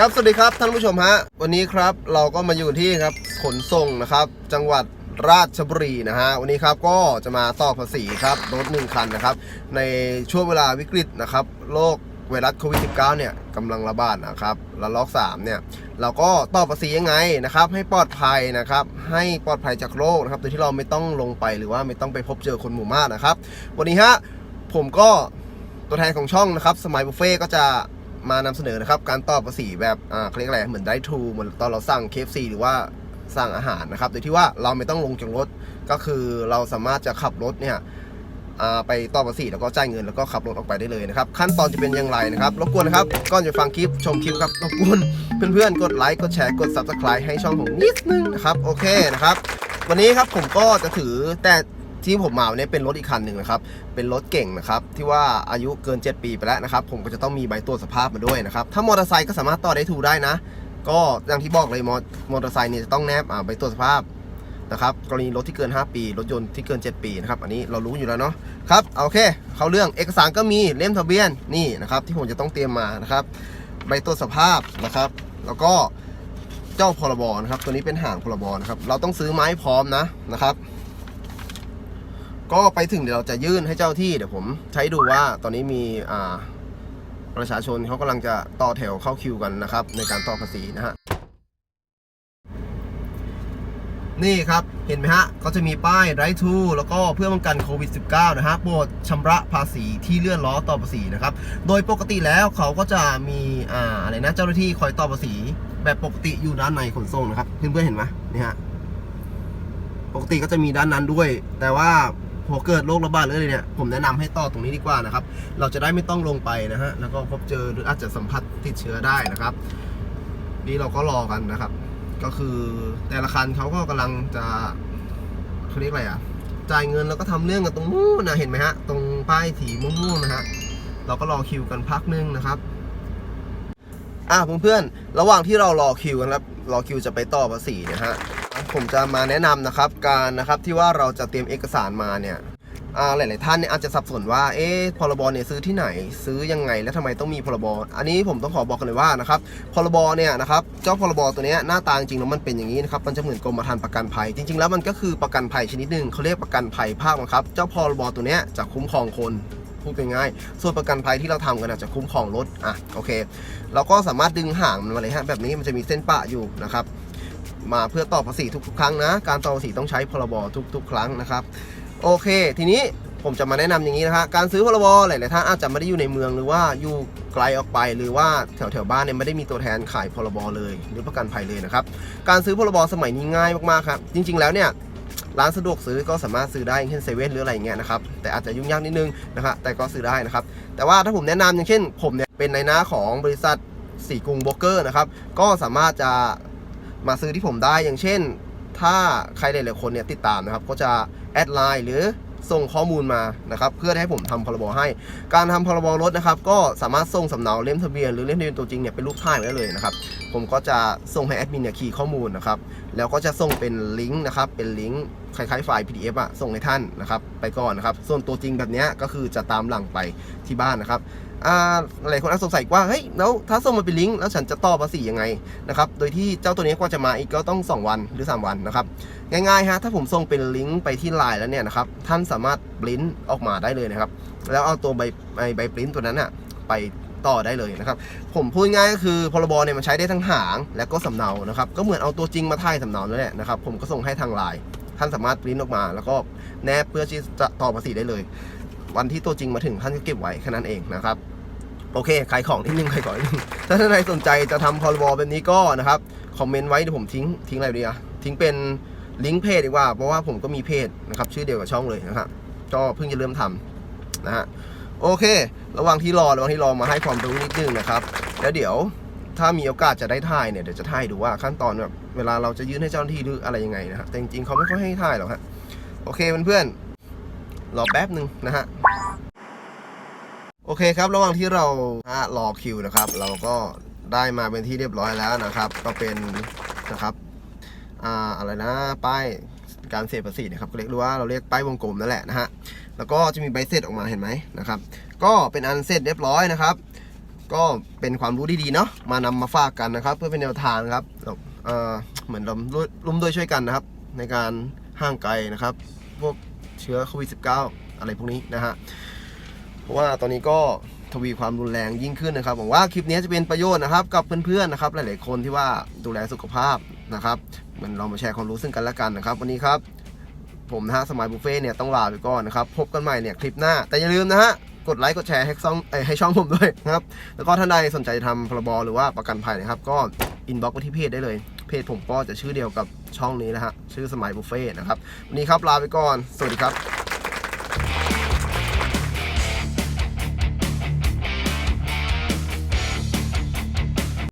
ครับสวัสดีครับท่านผู้ชมฮะวันนี้ครับเราก็มาอยู่ที่ครับขนส่งนะครับ จังหวัดราชบุรีนะฮะวันนี้ครับก็จะมาต่อภาษีครับรถหนึ่งคันนะครับ ในช่วงเวลาวิกฤตนะครับโรคไวรัสโควิด -19 เนี่ยกำลังระบาดนะครับระลอก 3 เนี่ย เราก็ต่อภาษียังไงนะครับ ให้ปลอดภัยนะครับ ให้ปลอดภัยจากโรคนะครับโดยที่เราไม่ต้องลงไปหรือว่าไม่ต้องไปพบเจอคนหมู่มากนะครับ วันนี้ฮะผมก็ตัวแทนของช่องนะครับ สมัยบุฟเฟ่ก็จะ มานำเสนอนะครับ การต่อภาษีแบบอ่าเขาเรียกอะไรเหมือนได้ทูเหมือนตอนเราสั่ง KFC หรือว่าสั่งอาหารนะครับ โดยที่ว่าเราไม่ต้องลงจากรถ ก็คือเราสามารถจะขับรถเนี่ยไปต่อภาษีแล้วก็จ่ายเงินแล้วก็ขับรถออกไปได้เลยนะครับขั้นตอนจะเป็นอย่างไรนะครับรบกวนนะครับก่อนจะฟังคลิปชมคลิปครับรบกวนเพื่อนๆ กดไลค์กดแชร์กด Subscribe ให้ช่องผมนิดนึงนะครับโอเคนะครับวันนี้ครับผมก็จะถือแต่ ที่ผมมาวันนี้เป็นรถอีกคันหนึ่งนะครับ เป็นรถเก่งนะครับ ที่ว่าอายุเกิน 7 ปีไปแล้วนะครับ ผมก็จะต้องมีใบตรวจสภาพมาด้วยนะครับ ถ้ามอเตอร์ไซค์ก็สามารถต่อได้ถูกได้นะ ก็อย่างที่บอกเลยมอมอเตอร์ไซค์เนี่ยจะต้องแนบใบตรวจสภาพนะครับ กรณีรถที่เกิน 5 ปี รถยนต์ที่เกิน 7 ปีนะครับ อันนี้เรารู้อยู่แล้วเนาะ ครับ โอเค เข้าเรื่อง เอกสารก็มี เล่มทะเบียน นี่นะครับ ที่ผมจะต้องเตรียมมานะครับ ใบตรวจสภาพนะครับ แล้วก็เจ้าพรบนะครับ ตัวนี้เป็นห่างพรบนะครับ เราต้องซื้อไม้พร้อมนะนะครับ ก็ไปถึงเดี๋ยวเราจะยื่นให้เจ้าที่เดี๋ยวผมใช้ดูว่าตอนนี้มีอ่าประชาชนเขากำลังจะต่อแถวเข้าคิวกันนะครับ ในการต่อภาษีนะฮะนี่ครับ เห็นไหมฮะก็จะมีป้ายไรทูแล้วก็เพื่อป้องกันโควิด -19 นะฮะโปรดชำระภาษีที่เลื่อนล้อต่อภาษีนะครับ โดยปกติแล้วเขาก็จะมีอ่าอะไรนะเจ้าหน้าที่คอยต่อภาษี แบบปกติอยู่ด้านในขนส่งนะครับเพื่อนๆเห็นไหมนี่ฮะปกติก็จะมีด้านนั้นด้วย แต่ว่า พอเกิดโรคระบาดเลยเนี่ยผมแนะนำให้ต่อตรงนี้ดีกว่านะครับ เราจะได้ไม่ต้องลงไปนะฮะแล้วก็พบเจอหรืออาจจะสัมผัสติดเชื้อได้นะครับ นี่เราก็รอกันนะครับ ก็คือแต่ละคันเขาก็กำลังจะเขาเรียกอะไรอะจ่ายเงินแล้วก็ทำเรื่องกันตรงนู้นนะเห็นไหมฮะตรงป้ายสีม่วงๆนะฮะเราก็รอคิวกันพักนึงนะครับอะเพื่อนๆระหว่างที่เรารอคิวกันครับรอคิวจะไปต่อภาษีเนะฮะ ผมจะมาแนะนำนะครับการนะครับที่ว่าเราจะเตรียมเอกสารมาเนี่ยหลาย ๆ ท่านเนี่ยอาจจะสับสนว่าเอ๊ะพรบเนี่ยซื้อที่ไหนซื้อยังไงและทำไมต้องมีพรบอันนี้ผมต้องขอบอกกันเลยว่านะครับพรบเนี่ยนะครับเจ้าพรบตัวนี้หน้าตาจริงๆแล้วมันเป็นอย่างนี้นะครับมันจะเหมือนกรมธรรม์ประกันภัย จริง ๆ แล้วมันก็คือประกันภัยชนิดหนึ่งเขาเรียกประกันภัยภาคบังคับ เจ้าพรบตัวนี้จะคุ้มครองคนพูดง่ายๆส่วนประกันภัยที่เราทำกันอาจจะคุ้มครองรถอะโอเค เราก็สามารถดึงห่างมันมาเลยฮะแบบนี้มันจะมีเส้นปะอยู่นะครับ มาเพื่อต่อภาษีทุกๆ ครั้งนะ การต่อภาษีต้องใช้พรบทุก ๆ ครั้งนะครับ โอเค ทีนี้ผมจะมาแนะนำอย่างนี้นะฮะการซื้อพรบหลายๆท่านอาจจะไม่ได้อยู่ในเมืองหรือว่าอยู่ไกลออกไปหรือว่าแถวๆบ้านเนี่ยไม่ได้มีตัวแทนขายพรบเลย หรือประกันภัยเลยนะครับการซื้อพรบสมัยนี้ง่ายมากๆครับจริง ๆ แล้วเนี่ยร้านสะดวกซื้อก็สามารถซื้อได้อย่างเช่นเซเว่นหรืออะไรอย่างเงี้ยนะครับแต่อาจจะยุ่งยากนิดนึงนะครับแต่ก็ซื้อได้นะครับแต่ว่าถ้าผมแนะนำอย่างเช่น ผมเนี่ยเป็นในหน้าของบริษัทสีกรุงโบรกเกอร์นะครับก็สามารถจะ มาซื้อที่ผมได้อย่างเช่น ถ้าใครหลายๆคนเนี่ยติดตามนะครับ ก็จะแอดไลน์หรือส่งข้อมูลมานะครับเพื่อให้ผมทำพรบให้ การทำพรบรถนะครับก็สามารถส่งสำเนาเล่มทะเบียนหรือเล่มทะเบียนตัวจริงเนี่ยเป็นรูปถ่ายได้เลยนะครับผมก็จะส่งให้แอดมินเนี่ยคีย์ข้อมูลนะครับแล้วก็จะส่งเป็นลิงก์นะครับเป็นลิงก์คล้ายๆไฟล์ PDF อะส่งให้ท่านนะครับไปก่อนนะครับส่วนตัวจริงแบบเนี้ยก็คือจะตามหลังไปที่บ้านนะครับ หลายคนอาจสงสัยว่าเฮ้ยแล้วถ้าส่งมาเป็นลิงก์แล้วฉันจะต่อภาษียังไงนะครับโดยที่เจ้าตัวนี้กว่าจะมาอีกก็ต้อง 2 วันหรือ 3 วันนะครับง่ายๆฮะถ้าผมส่งเป็นลิงก์ไปที่ไลน์แล้วเนี่ยนะครับท่านสามารถปริ้นออกมาได้เลยนะครับแล้วเอาตัวใบใบใบปริ้นตัวนั้นอะไปต่อได้เลยนะครับผมพูดง่ายก็คือพรบเนี่ยมันใช้ได้ทั้งหางและก็สำเนานะครับก็เหมือนเอาตัวจริงมาถ่ายสำเนานั่นแหละนะครับผมก็ส่งให้ทางไลน์ท่านสามารถปริ้นออกมา แล้วก็แนบเพื่อที่จะต่อภาษีได้เลย วันที่ตัวจริงมาถึงท่านก็เก็บไว้แค่นั้นเองนะครับโอเคขายของนิดนึงขายของนิดนึงถ้าท่านใดสนใจจะทำพรบแบบนี้ก็นะครับคอมเมนต์ไว้เดี๋ยวผมทิ้งทิ้งอะไรดีอะทิ้งเป็นลิงก์เพจดีกว่า เพราะว่าผมก็มีเพจนะครับชื่อเดียวกับช่องเลยนะครับก็เพิ่งจะเริ่มทำนะฮะโอเค ระหว่างที่รอระหว่างที่รอมาให้ความรู้นิดนึงนะครับ แล้วเดี๋ยวถ้ามีโอกาสจะได้ถ่ายเนี่ยเดี๋ยวจะถ่ายดูว่าขั้นตอนแบบเวลาเราจะยื่นให้เจ้าหน้าที่หรืออะไรยังไงนะครับแต่จริงๆเขาไม่ค่อยให้ถ่ายหรอกฮะโอเคเพื่อนๆ รอแป๊บหนึ่งนะฮะโอเคครับระหว่างที่เรารอคิวนะครับ เราก็ได้มาเป็นที่เรียบร้อยแล้วนะครับ ก็เป็นนะครับอ่าอะไรนะป้ายการเสียภาษีนะครับก็เรียกว่าเราเรียกป้ายวงกลมนั่นแหละนะฮะแล้วก็จะมีใบเสร็จออกมาเห็นไหมนะครับ ก็เป็นอันเสร็จเรียบร้อยนะครับ ก็เป็นความรู้ดีๆเนาะมานำมาฝากกันนะครับ เพื่อเป็นแนวทางครับเอ่อเหมือนเราร่วมด้วยช่วยกันนะครับ ในการห่างไกลนะครับ พวก เชื้อโควิด -19 อะไรพวกนี้นะฮะ เพราะว่าตอนนี้ก็ทวีความรุนแรงยิ่งขึ้นนะครับหวังว่าคลิปนี้จะเป็นประโยชน์นะครับ กับเพื่อนๆนะครับ หลายๆคนที่ว่าดูแลสุขภาพนะครับเหมือนเรามาแชร์ความรู้ซึ่งกันและกันนะครับ วันนี้ครับ ผมนะฮะสมัยบุฟเฟ่เนี่ยต้องลาไปก่อนนะครับ พบกันใหม่เนี่ยคลิปหน้า แต่อย่าลืมนะฮะกดไลค์กดแชร์ให้ช่องให้ช่องผมด้วยนะครับ แล้วก็ท่านใดสนใจทำพรบหรือว่าประกันภัยนะครับ ก็อินบ็อกซ์ไปที่เพจได้เลย เพจผมก็จะชื่อเดียวกับช่องนี้นะฮะชื่อสมัยบุฟเฟ่นะครับวันนี้ครับลาไปก่อน สวัสดีครับ